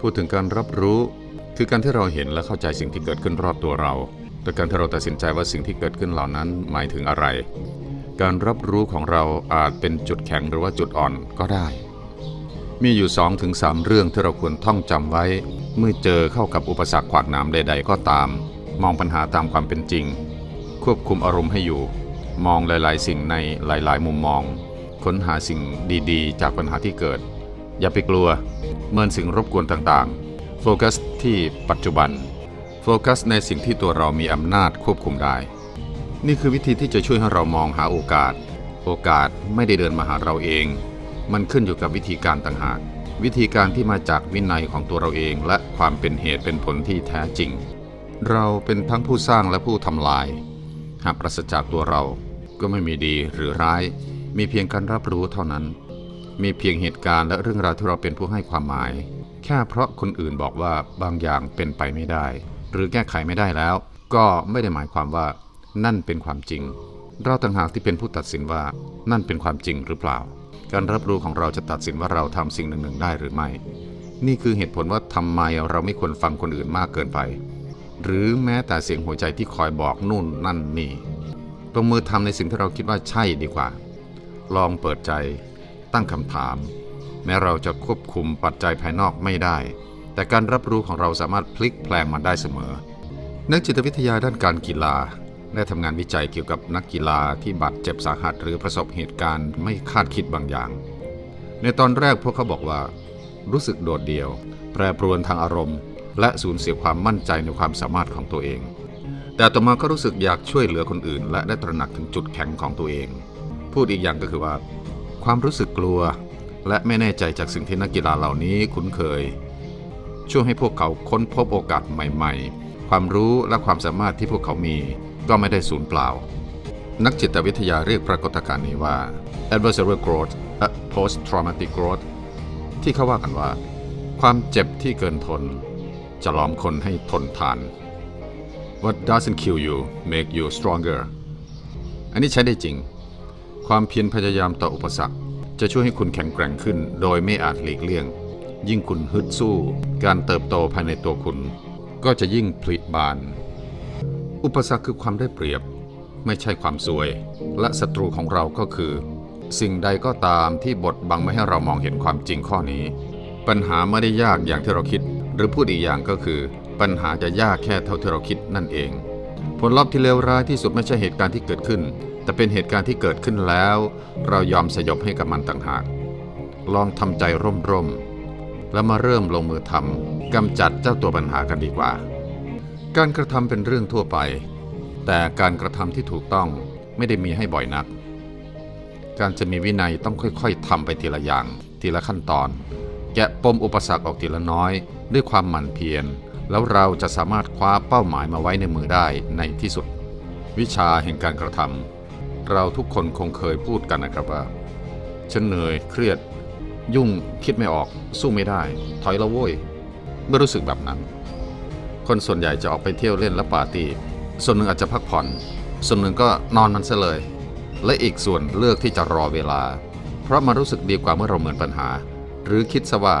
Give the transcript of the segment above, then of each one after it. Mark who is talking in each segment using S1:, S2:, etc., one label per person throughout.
S1: พูดถึงการรับรู้คือการที่เราเห็นและเข้าใจสิ่งที่เกิดขึ้นรอบตัวเราโดยการที่เราตัดสินใจว่าสิ่งที่เกิดขึ้นเหล่านั้นหมายถึงอะไร การรับรู้ของเราอาจเป็นจุดแข็งหรือว่าจุดอ่อนก็ได้ มีอยู่2อถึงสเรื่องที่เราควรท่องจำไว้ เมื่อเจอเข้ากับอุปสรรคขวากหนามใด ๆ ก็ตาม มองปัญหาตามความเป็นจริง ควบคุมอารมณ์ให้อยู่ มองหลาย ๆ สิ่งในหลาย ๆ มุมมอง ค้นหาสิ่งดี ๆ จากปัญหาที่เกิด อย่าไปกลัว เมินสิ่งรบกวนต่างๆ โฟกัสที่ปัจจุบัน โฟกัสในสิ่งที่ตัวเรามีอำนาจควบคุมได้ นี่คือวิธีที่จะช่วยให้เรามองหาโอกาส โอกาสไม่ได้เดินมาหาเราเอง มันขึ้นอยู่กับวิธีการต่างหาก วิธีการที่มาจากวินัยของตัวเราเอง และความเป็นเหตุเป็นผลที่แท้จริง เราเป็นทั้งผู้สร้างและผู้ทำลาย หากปราศจากตัวเราก็ไม่มีดีหรือร้าย มีเพียงการรับรู้เท่านั้น มีเพียงเหตุการณ์และเรื่องราวที่เราเป็นผู้ให้ความหมาย แค่เพราะคนอื่นบอกว่าบางอย่างเป็นไปไม่ได้ หรือแก้ไขไม่ได้แล้ว ก็ไม่ได้หมายความว่านั่นเป็นความจริง เราต่างหากที่เป็นผู้ตัดสินว่านั่นเป็นความจริงหรือเปล่า การรับรู้ของเราจะตัดสินว่าเราทำสิ่งหนึ่งๆได้หรือไม่ นี่คือเหตุผลว่าทำไมเราไม่ควรฟังคนอื่นมากเกินไป หรือแม้แต่เสียงหัวใจที่คอยบอกนู่นนั่นนี่ลงมือทำในสิ่งที่เราคิดว่าใช่ดีกว่า ลองเปิดใจ ตั้งคำถาม แม้เราจะควบคุมปัจจัยภายนอกไม่ได้ แต่การรับรู้ของเราสามารถพลิกแปลงมันได้เสมอ นักจิตวิทยาด้านการกีฬาได้ทำงานวิจัยเกี่ยวกับนักกีฬาที่บาดเจ็บสาหัส หรือประสบเหตุการณ์ไม่คาดคิดบางอย่าง ในตอนแรกพวกเขาบอกว่า รู้สึกโดดเดี่ยว แปรปรวนทางอารมณ์ และสูญเสียความมั่นใจในความสามารถของตัวเอง แต่ต่อมาก็รู้สึกอยากช่วยเหลือคนอื่น และได้ตระหนักถึงจุดแข็งของตัวเอง พูดอีกอย่างก็คือว่า ความรู้สึกกลัว และไม่แน่ใจจากสิ่งที่นักกีฬาเหล่านี้คุ้นเคย ช่วยให้พวกเขาค้นพบโอกาสใหม่ๆ ความรู้และความสามารถที่พวกเขามีก็ไม่ได้สูญเปล่า นักจิตวิทยาเรียกปรากฏการณ์นี้ว่า adversarial growth และ post traumatic growth ที่เขาว่ากันว่า ความเจ็บที่เกินทน จะหลอมคนให้ทนทาน What doesn't kill you make you stronger อันนี้ใช้ได้จริง ความเพียรพยายามต่ออุปสรรค จะช่วยให้คุณแข็งแกร่งขึ้น โดยไม่อาจหลีกเลี่ยง ยิ่งคุณฮึดสู้ การเติบโตภายในตัวคุณ ก็จะยิ่งผลิบาน อุปสรรคคือความได้เปรียบ ไม่ใช่ความสวย และศัตรูของเราก็คือ สิ่งใดก็ตามที่บดบังไม่ให้เรามองเห็นความจริงข้อนี้ ปัญหาไม่ได้ยากอย่างที่เราคิด หรือพูดอีกอย่างก็คือ ปัญหาจะยากแค่เท่าที่เราคิดนั่นเอง ผลลัพธ์ที่เลวร้ายที่สุดไม่ใช่เหตุการณ์ที่เกิดขึ้น แต่เป็นเหตุการณ์ที่เกิดขึ้นแล้ว เรายอมสยบให้กับมันต่างหาก ลองทำใจร่มๆแล้วมาเริ่มลงมือทำกำจัดเจ้าตัวปัญหากันดีกว่า การกระทำเป็นเรื่องทั่วไป แต่การกระทำที่ถูกต้องไม่ได้มีให้บ่อยนัก การจะมีวินัยต้องค่อยๆทำไปทีละอย่าง ทีละขั้นตอน แกะปมอุปสรรคออกทีละน้อย ด้วยความหมั่นเพียรแล้วเราจะสามารถคว้าเป้าหมายมาไว้ในมือได้ในที่สุด วิชาแห่งการกระทำ เราทุกคนคงเคยพูดกันนะครับว่า ฉันเหนื่อยเครียด ยุ่งคิดไม่ออก สู้ไม่ได้ ถอยละโว้ยไม่รู้สึกแบบนั้น คนส่วนใหญ่จะออกไปเที่ยวเล่นและปาร์ตี้ส่วนหนึ่งอาจจะพักผ่อน ส่วนหนึ่งก็นอนมันซะเลย และอีกส่วนเลือกที่จะรอเวลา เพราะมันรู้สึกดีกว่าเมื่อเราเหมือนปัญหา หรือคิดซะว่า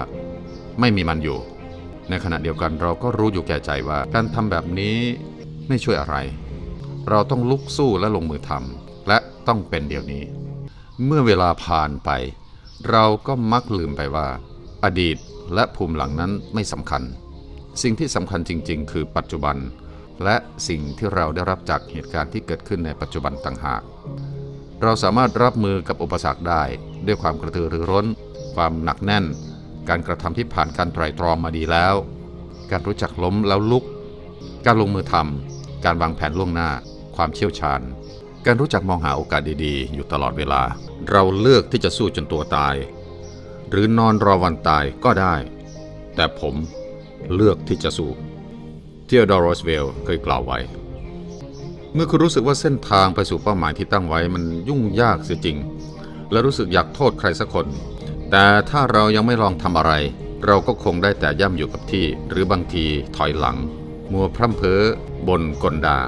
S1: ไม่มีมันอยู่ ในขณะเดียวกันเราก็รู้อยู่แก่ใจว่าการทำแบบนี้ไม่ช่วยอะไร เราต้องลุกสู้และลงมือทำ และต้องเป็นเดี๋ยวนี้ เมื่อเวลาผ่านไป เราก็มักลืมไปว่า อดีตและภูมิหลังนั้นไม่สำคัญ สิ่งที่สำคัญจริง ๆ คือปัจจุบัน และสิ่งที่เราได้รับจากเหตุการณ์ที่เกิดขึ้นในปัจจุบันต่างหาก เราสามารถรับมือกับอุปสรรคได้ด้วยความกระตือรือร้น ความหนักแน่น การกระทำที่ผ่านการไตร่ตรองมาดีแล้ว การรู้จักล้มแล้วลุก การลงมือทำการวางแผนล่วงหน้า ความเชี่ยวชาญ การรู้จักมองหาโอกาสดีๆ อยู่ตลอดเวลา เราเลือกที่จะสู้จนตัวตาย หรือนอนรอวันตายก็ได้ แต่ผมเลือกที่จะสู้เทียดอรสเวลเคยกล่าวไว้ เมื่อคุณรู้สึกว่าเส้นทางไปสู่เป้าหมายที่ตั้งไว้มันยุ่งยากเสียจริง และรู้สึกอยากโทษใครสักคน แต่ถ้าเรายังไม่ลองทำอะไร เราก็คงได้แต่ย่ำอยู่กับที่ หรือบางทีถอยหลัง มัวพร่ำเพ้อบนกลดา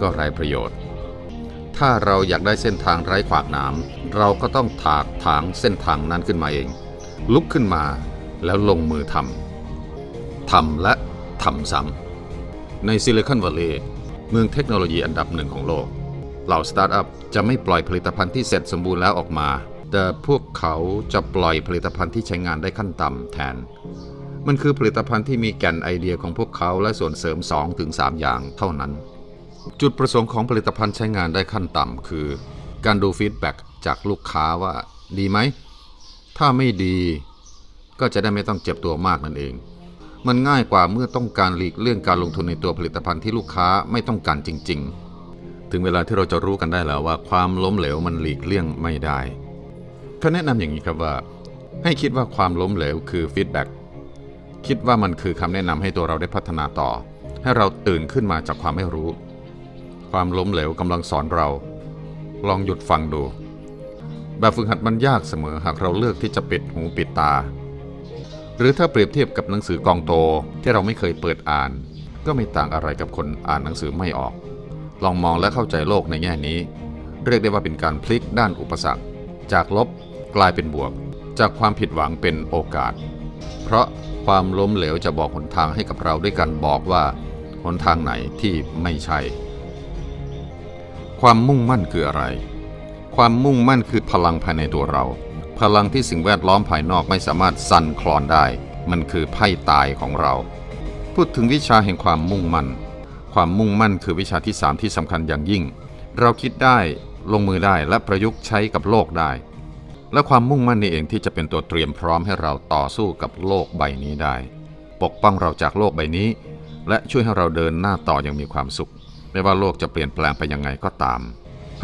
S1: ก็ไร้ประโยชน์ ถ้าเราอยากได้เส้นทางไร้ขวากหนามเราก็ต้องถากถางเส้นทางนั้นขึ้นมาเอง ลุกขึ้นมาแล้วลงมือทำทำและทำซ้ำในซิลิคอนวัลเลย์เมืองเทคโนโลยีอันดับหนึ่งของโลก เหล่าสตาร์ทอัพจะไม่ปล่อยผลิตภัณฑ์ที่เสร็จสมบูรณ์แล้วออกมา แต่พวกเขาจะปล่อยผลิตภัณฑ์ที่ใช้งานได้ขั้นต่ำแทน มันคือผลิตภัณฑ์ที่มีแก่นไอเดียของพวกเขาและส่วนเสริม 2-3 อย่างเท่านั้น จุดประสงค์ของผลิตภัณฑ์ใช้งานได้ขั้นต่ำคือ การดูฟีดแบ็กจากลูกค้าว่าดีไหม ถ้าไม่ดีก็จะได้ไม่ต้องเจ็บตัวมากนั่นเอง มันง่ายกว่าเมื่อต้องการหลีกเลี่ยงการลงทุนในตัวผลิตภัณฑ์ที่ลูกค้าไม่ต้องการจริง ๆ ถึงเวลาที่เราจะรู้กันได้แล้วว่าความล้มเหลวมันหลีกเลี่ยงไม่ได้เขาแนะนำอย่างนี้ครับว่า ให้คิดว่าความล้มเหลวคือฟีดแบ็กคิดว่ามันคือคำแนะนำให้ตัวเราได้พัฒนาต่อ ให้เราตื่นขึ้นมาจากความไม่รู้ ความล้มเหลวกำลังสอนเรา ลองหยุดฟังดู แบบฝึกหัดมันยากเสมอหากเราเลือกที่จะปิดหูปิดตา หรือถ้าเปรียบเทียบกับหนังสือกองโตที่เราไม่เคยเปิดอ่าน ก็ไม่ต่างอะไรกับคนอ่านหนังสือไม่ออก ลองมองและเข้าใจโลกในแง่นี้ เรียกได้ว่าเป็นการพลิกด้านอุปสรรค จากลบกลายเป็นบวก จากความผิดหวังเป็นโอกาส เพราะความล้มเหลวจะบอกหนทางให้กับเราด้วยการบอกว่าหนทางไหนที่ไม่ใช่ ความมุ่งมั่นคืออะไร ความมุ่งมั่นคือพลังภายในตัวเรา พลังที่สิ่งแวดล้อมภายนอกไม่สามารถสั่นคลอนได้ มันคือไพ่ตายของเรา พูดถึงวิชาแห่งความมุ่งมั่น ความมุ่งมั่นคือวิชาที่ 3 ที่สำคัญอย่างยิ่ง เราคิดได้ลงมือได้และประยุกต์ใช้กับโลกได้ และความมุ่งมั่นนี่เองที่จะเป็นตัวเตรียมพร้อมให้เราต่อสู้กับโลกใบนี้ได้ ปกป้องเราจากโลกใบนี้ และช่วยให้เราเดินหน้าต่ออย่างมีความสุข ไม่ว่าโลกจะเปลี่ยนแปลงไปยังไงก็ตาม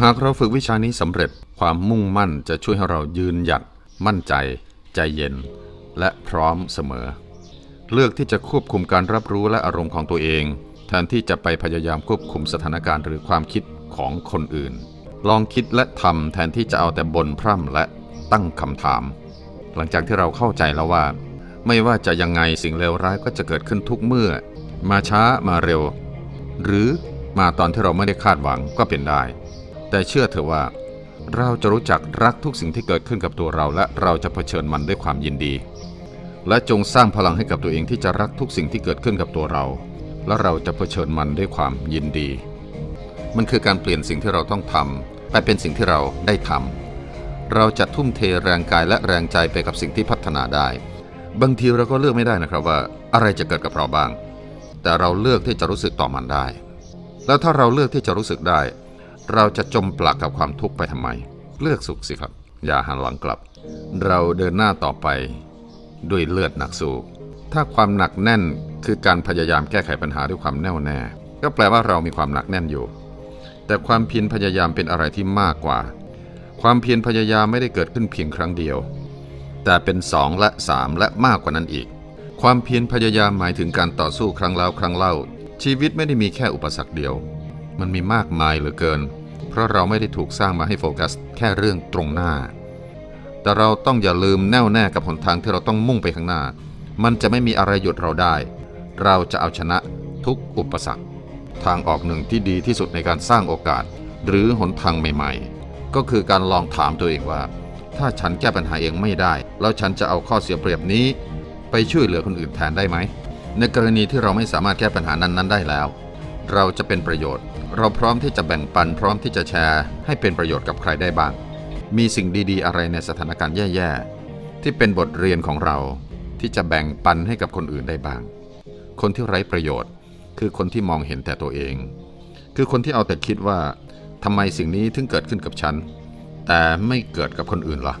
S1: หากเราฝึกวิชานี้สำเร็จความมุ่งมั่นจะช่วยให้เรายืนหยัด มั่นใจ ใจเย็น และพร้อมเสมอ เลือกที่จะควบคุมการรับรู้และอารมณ์ของตัวเอง แทนที่จะไปพยายามควบคุมสถานการณ์หรือความคิดของคนอื่น ลองคิดและทำแทนที่จะเอาแต่บ่นพร่ำและตั้งคำถาม หลังจากที่เราเข้าใจแล้วว่า ไม่ว่าจะยังไงสิ่งเลวร้ายก็จะเกิดขึ้นทุกเมื่อ มาช้ามาเร็ว หรือ มาตอนที่เราไม่ได้คาดหวังก็เป็นได้ แต่เชื่อเถอะว่า เราจะรู้จักรักทุกสิ่งที่เกิดขึ้นกับตัวเรา และเราจะเผชิญมันด้วยความยินดี และจงสร้างพลังให้กับตัวเองที่จะรักทุกสิ่งที่เกิดขึ้นกับตัวเรา และเราจะเผชิญมันด้วยความยินดี มันคือการเปลี่ยนสิ่งที่เราต้องทำไปเป็นสิ่งที่เราได้ทำเราจะทุ่มเทแรงกายและแรงใจไปกับสิ่งที่พัฒนาได้ บางทีเราก็เลือกไม่ได้นะครับว่าอะไรจะเกิดกับเราบ้าง แต่เราเลือกที่จะรู้สึกต่อมันได้ แล้วถ้าเราเลือกที่จะรู้สึกได้ เราจะจมปลักกับความทุกข์ไปทำไม เลือกสุขสิครับ อย่าหันหลังกลับ เราเดินหน้าต่อไป ด้วยเลือดหนักสู้ถ้าความหนักแน่นคือการพยายามแก้ไขปัญหาด้วยความแน่วแน่ ก็แปลว่าเรามีความหนักแน่นอยู่ แต่ความเพียรพยายามเป็นอะไรที่มากกว่า ความเพียรพยายามไม่ได้เกิดขึ้นเพียงครั้งเดียว แต่เป็นสองและสามและมากกว่านั้นอีก ความเพียรพยายามหมายถึงการต่อสู้ครั้งแล้วครั้งเล่า ชีวิตไม่ได้มีแค่อุปสรรคเดียว มันมีมากมายเหลือเกิน เพราะเราไม่ได้ถูกสร้างมาให้โฟกัสแค่เรื่องตรงหน้า แต่เราต้องอย่าลืมแน่วแน่กับหนทางที่เราต้องมุ่งไปข้างหน้า มันจะไม่มีอะไรหยุดเราได้ เราจะเอาชนะทุกอุปสรรค ทางออกหนึ่งที่ดีที่สุดในการสร้างโอกาส หรือหนทางใหม่ ๆ ก็คือการลองถามตัวเองว่า ถ้าฉันแก้ปัญหาเองไม่ได้ แล้วฉันจะเอาข้อเสียเปรียบนี้ ไปช่วยเหลือคนอื่นแทนได้ไหม ในกรณีที่เราไม่สามารถแก้ปัญหานั้นๆ ได้แล้ว เราจะเป็นประโยชน์ เราพร้อมที่จะแบ่งปันพร้อมที่จะแชร์ ให้เป็นประโยชน์กับใครได้บ้าง มีสิ่งดีๆ อะไรในสถานการณ์แย่ๆ ที่เป็นบทเรียนของเรา ที่จะแบ่งปันให้กับคนอื่นได้บ้าง คนที่ไร้ประโยชน์ คือคนที่มองเห็นแต่ตัวเอง คือคนที่เอาแต่คิดว่าทำไมสิ่งนี้ถึงเกิดขึ้นกับฉัน แต่ไม่เกิดกับคนอื่นล่ะ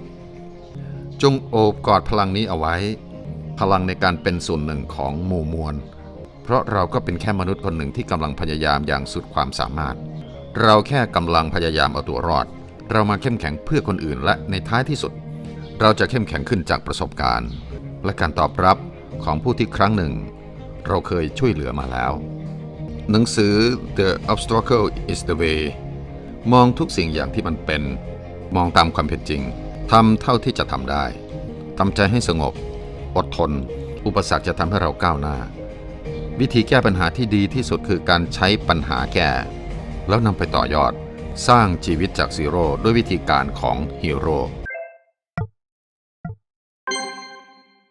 S1: จงโอบกอดพลังนี้เอาไว้ พลังในการเป็นส่วนหนึ่งของหมู่มวล เพราะเราก็เป็นแค่มนุษย์คนหนึ่งที่กำลังพยายามอย่างสุดความสามารถ เราแค่กำลังพยายามเอาตัวรอด เรามาเข้มแข็งเพื่อคนอื่นและในท้ายที่สุด เราจะเข้มแข็งขึ้นจากประสบการณ์ และการตอบรับของผู้ที่ครั้งหนึ่ง เราเคยช่วยเหลือมาแล้ว หนังสือ The Obstacle is the Way มองทุกสิ่งอย่างที่มันเป็น มองตามความเป็นจริงทำเท่าที่จะทำได้ทำใจให้สงบ อดทน อุปสรรคจะทำให้เราก้าวหน้า วิธีแก้ปัญหาที่ดีที่สุดคือการใช้ปัญหาแก้ แล้วนำไปต่อยอด สร้างชีวิตจากซีโร่ด้วยวิธีการของฮีโร่